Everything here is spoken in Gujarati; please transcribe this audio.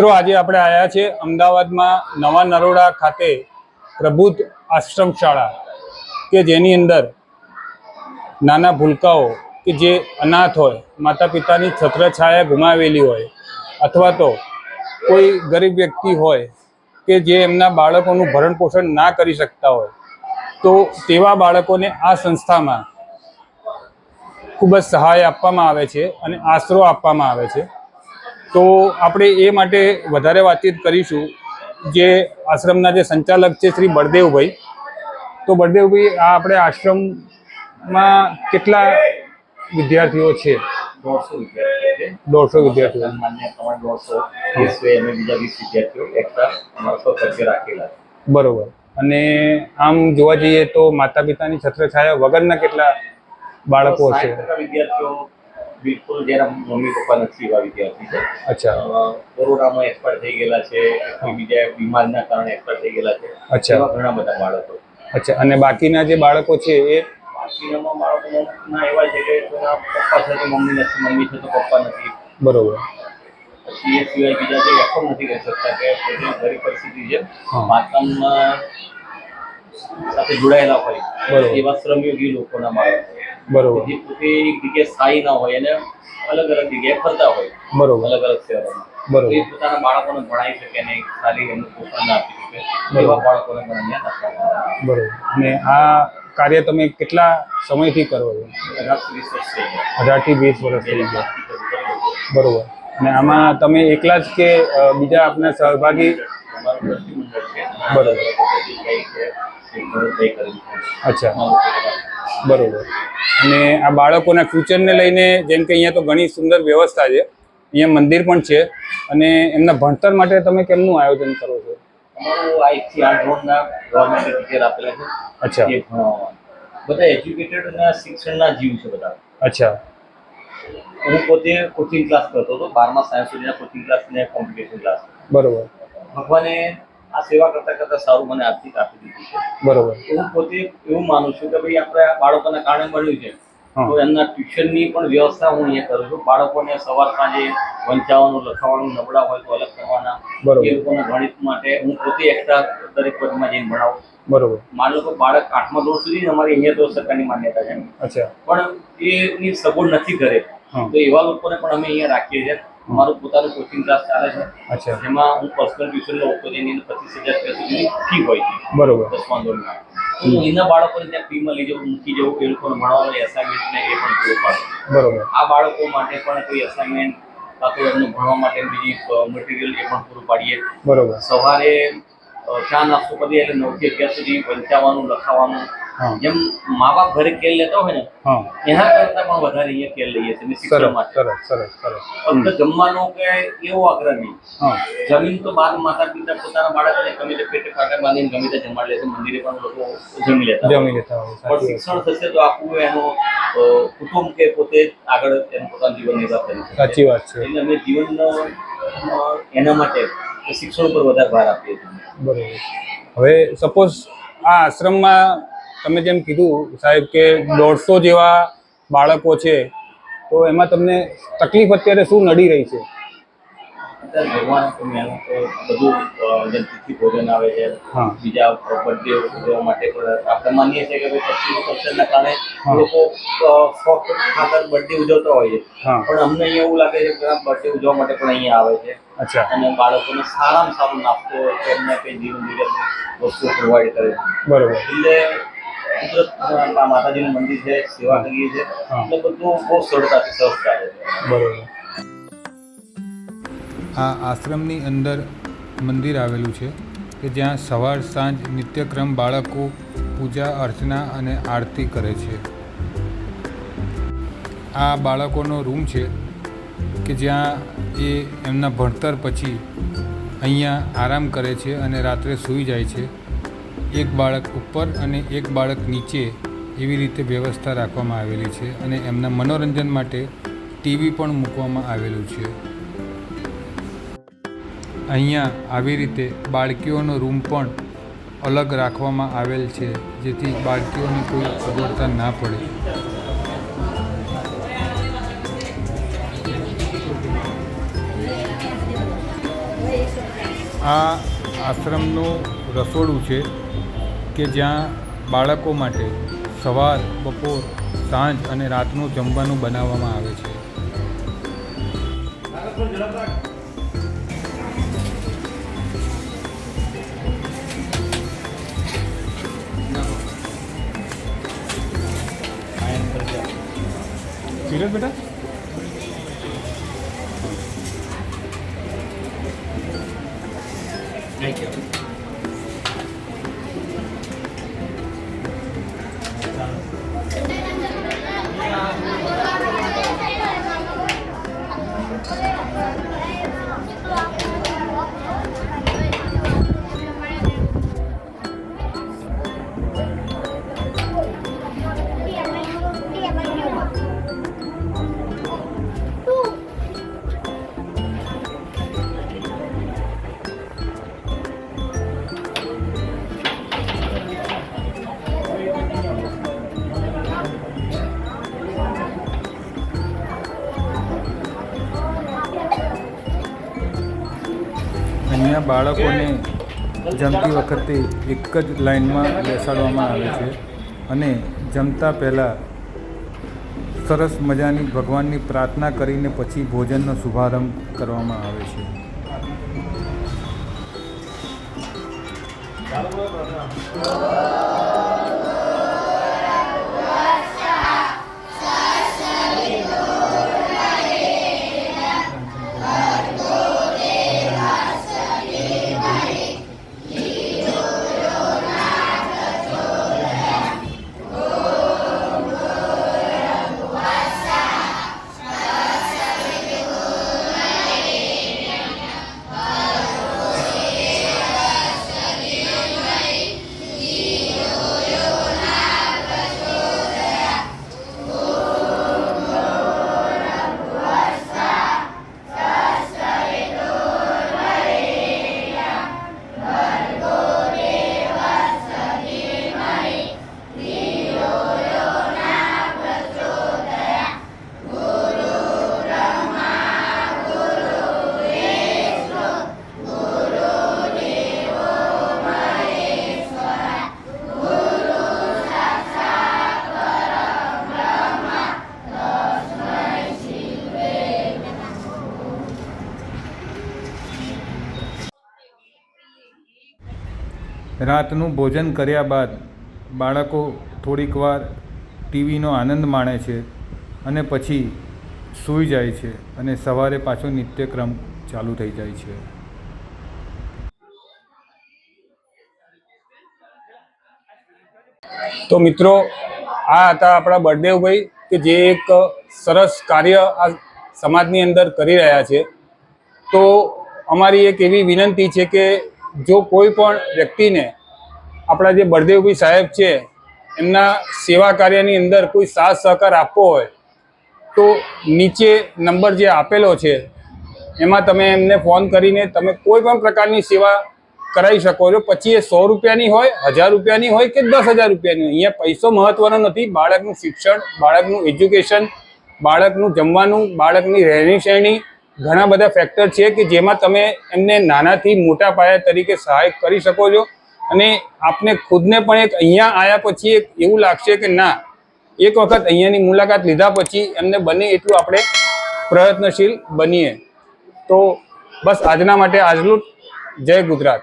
મિત્રો, આજે આપણે આવ્યા છે અમદાવાદમાં નવા નરોડા ખાતે પ્રબુદ્ધ આશ્રમ શાળા કે જેની અંદર નાના ભૂલકાઓ કે જે અનાથ હોય માતા પિતાની છત્રછાયા ગુમાવેલી હોય અથવા તો કોઈ ગરીબ વ્યક્તિ હોય કે જે એમના બાળકોનું ભરણ પોષણ ના કરી શકતા હોય, તો તેવા બાળકોને આ સંસ્થામાં ખૂબ જ સહાય આપવામાં આવે છે અને આશરો આપવામાં આવે છે. તો આપણે એ માટે વધારે વાતચીત કરીશું જે આશ્રમના જે સંચાલક છે શ્રી બળદેવભાઈ. તો બળદેવભાઈ આ આપણે આશ્રમમાં કેટલા વિદ્યાર્થીઓ છે? દોઢસો વિદ્યાર્થીઓ દોઢસો વિદ્યાર્થીઓ. માન્ય પ્રમાણે દોઢસો. એ સિવાય અમે બીજા વીસ વિદ્યાર્થીઓ એક્સ્ટ્રા અમારા સો રાખેલા બરોબર. અને આમ જોવા જઈએ તો માતા પિતાની છત્રછાયા વગરના કેટલા બાળકો છે વિદ્યાર્થીઓ બિલકુલ જેના મમ્મી પપ્પા નથી એવા વિદ્યાર્થી છે. અચ્છા. કોરોનામાં એક્સપાયર થઈ ગયેલા છે કોઈ બીજા બીમારીના કારણે એક્સપાયર થઈ ગયેલા છે અચ્છા. એવા ઘણા બધા બાળકો અચ્છા અને બાકીના જે બાળકો છે એ? બાકીના બાળકોના એવા છે કે એના પપ્પા છે તો મમ્મી નથી મમ્મી છે તો પપ્પા નથી. બરોબર. પછી એ સિવાય બીજા જે એફોર્ડ નથી કરી શકતા કે પોતે ગરીબ પરિસ્થિતિ છે. બાંધકામમાં સાથે જોડાયેલા હોય. એવા શ્રમયોગી લોકોના બાળકો બરોબર. જે પોતે એક જગ્યાએ સ્થાયી ના હોય અને અલગ અલગ જગ્યાએ ફરતા હોય. બરોબર. અલગ અલગ શહેરોમાં. બરોબર. એ પોતાના બાળકોને ભણાવી શકે ને સારી એમનું પોષણ ના આપી શકે. એવા બાળકોને પણ અહીંયા આપવામાં બરોબર. અને આ કાર્ય તમે કેટલા સમયથી કરો છો? અઢારથી વીસ વર્ષ થઈ ગયા. બરોબર. અને આમાં તમે એકલા જ કે બીજા આપના સહભાગી? બરોબર. અચ્છા. બરોબર. અને આ બાળકોના ફ્યુચરને લઈને જેમ કે અહીંયા તો ઘણી સુંદર વ્યવસ્થા છે. અહીંયા મંદિર પણ છે. અને એમના ભણતર માટે તમે કેમનું આયોજન કરો છો? અચ્છા. બધા એજ્યુકેટેડ શિક્ષણના જીવ છે બધા. અચ્છા. હું પોતે કોચિંગ ક્લાસ કરતો હતો. બારમા સાયન્સ સુધીના કોચિંગ ક્લાસ ને કોમ્પિટિશન ક્લાસ બરોબર. ભગવાને આ સેવા કરતા કરતા સારું મને આર્થિક આપી દીધું છે. બરોબર. હું પોતે એવું માનું છું કે ભાઈ આપણે બાળકોના કારણે મળ્યું છે. તો એમના ટ્યુશનની પણ વ્યવસ્થા હું અહીંયા કરું છું. બાળકોને સવાર સાંજે વંચાવાનું લખાવવાનું નબળા હોય તો અલગ કરવાના. એ લોકોના ગણિત માટે હું પોતે એક્સ્ટ્રા દરેક વર્ગમાં જઈને ભણાવું બરોબર. માની કે બાળક આઠમા ધોરણ સુધી અમારી અહીંયા તો સરકારની માન્યતા છે. અચ્છા. પણ એની સગવડ નથી ઘરે. તો એવા લોકોને પણ અમે અહીંયા રાખીએ છીએ. મારું પોતાનું કોચિંગ ક્લાસ ચાલે છે. અચ્છા. જેમાં હું પર્સનલ ટ્યુશન લઉં તો એની અંદર પચીસ હજાર રૂપિયા સુધીની ફી હોય છે. બરોબર. દસ પંદર હું એના બાળકોને ત્યાં ફીમાં લઈ જવું મૂકી જવું એ લોકોને ભણવાનું એસાઇનમેન્ટ ને એ પણ પૂરું પાડું. બરોબર. આ બાળકો માટે પણ કોઈ એસાઇનમેન્ટ કાં તો એમને ભણવા માટે બીજી મટીરિયલ એ પણ પૂરું પાડીએ. બરોબર. સવારે ચા નાસ્તો કરીએ એટલે નવથી અગિયાર સુધી વંચાવાનું લખાવાનું. જેમ મા બાપ ઘરે કેર લેતા હોય ને એના કરતા પણ વધારે અહીંયા કેર લઈએ છીએ શિક્ષણ માટે ફક્ત જમવાનો કે એવો આગ્રહ નહીં. જમીન તો બાદ માતા પિતા પોતાના બાળકને ગમે તે પેટે કાંટા બાંધીને ગમે તે જમાડી લે છે મંદિરે પણ લોકો જમી લેતા જમી લેતા હોય પણ શિક્ષણ થશે તો આખું એનો કુટુંબ કે પોતે આગળ એનું પોતાનું જીવન નિર્વાહ કરી સાચી વાત છે. એટલે અમે જીવનનો એના માટે શિક્ષણ પર વધારે ભાર આપીએ છીએ. બરોબર. હવે સપોઝ આ આશ્રમમાં તમે જેમ કીધું સાહેબ કે દોઢસો જેવા બાળકો છે તો એમાં તમને તકલીફ અત્યારે શું નડી રહી છે? ભોજન આવે છે. બીજા બર્થડે માટે પણ આપણે માનીએ છીએ કે પશ્ચિમી કલ્ચરના કારણે લોકો અ, ખાતર બર્થડે ઉજવતા હોય છે. પણ અમને અહીંયા એવું લાગે છે કે બર્થડે ઉજવવા માટે પણ અહીંયા આવે છે. અચ્છા. અને બાળકોને સારામાં સારું નાસ્તો એમને કંઈ વસ્તુઓ પ્રોવાઈડ કરે. બરોબર. એટલે કુદરત આ માતાજીનું મંદિર છે સેવા કરીએ છીએ. એટલે બધું બહુ સરળતાથી સહજ ચાલે છે. બરોબર. આ આશ્રમની અંદર મંદિર આવેલું છે કે જ્યાં સવાર સાંજ નિત્યક્રમ બાળકો પૂજા અર્ચના અને આરતી કરે છે. આ બાળકોનો રૂમ છે કે જ્યાં એ એમના ભણતર પછી અહીંયા આરામ કરે છે અને રાત્રે સૂઈ જાય છે. એક બાળક ઉપર અને એક બાળક નીચે એવી રીતે વ્યવસ્થા રાખવામાં આવેલી છે અને એમના મનોરંજન માટે ટીવી પણ મૂકવામાં આવેલું છે. અહીંયા આવી રીતે બાળકીઓનો રૂમ પણ અલગ રાખવામાં આવેલ છે, જેથી બાળકીઓને કોઈ અગવડતા ના પડે. આ આશ્રમનું રસોડું છે. કે જ્યાં બાળકો માટે સવાર બપોર સાંજ અને રાતનું જમવાનું બનાવવામાં આવે છે. ધીરજ બેટા? અહીંયા બાળકોને જમતી વખતે એક જ લાઇનમાં બેસાડવામાં આવે છે અને જમતા પહેલાં સરસ મજાની ભગવાનની પ્રાર્થના કરીને પછી ભોજનનો શુભારંભ કરવામાં આવે છે. રાતનું ભોજન કર્યા બાદ બાળકો થોડીક વાર ટીવીનો આનંદ માણે છે અને પછી સૂઈ જાય છે અને સવારે પાછો નિત્યક્રમ ચાલુ થઈ જાય છે. તો મિત્રો, આ હતા આપણા બળદેવભાઈ કે જે એક સરસ કાર્ય આ સમાજની અંદર કરી રહ્યા છે. તો અમારી એક એવી વિનંતી છે કે જો કોઈ પણ વ્યક્તિને આપણા જે બળદેવભાઈ સાહેબ છે, એમના સેવા કાર્યની અંદર કોઈ સાથ સહકાર આપવો હોય, તો નીચે નંબર જે આપેલો છે, એમાં તમે એમને ફોન કરીને તમે કોઈ પણ પ્રકારની સેવા કરાવી શકો છો. પછી એ સો રૂપિયાની હોય, હજાર રૂપિયાની હોય કે દસ હજાર રૂપિયાની હોય. અહીંયા પૈસો મહત્વનો નથી. બાળકનું શિક્ષણ, બાળકનું એજ્યુકેશન, બાળકનું જમવાનું, બાળકની રહેણી સહેણી ઘણા બધા ફેક્ટર છે કે જેમાં તમે એમને નાનાથી મોટા પાયા તરીકે સહાય કરી શકો છો. અને આપને ખુદને પણ એક અહીંયા આવ્યા પછી એક એવું લાગશે કે ના, એક વખત અહીંયાની મુલાકાત લીધા પછી એમને બને એટલું આપણે પ્રયત્નશીલ બનીએ. તો બસ આજના માટે આજલું જય ગુજરાત.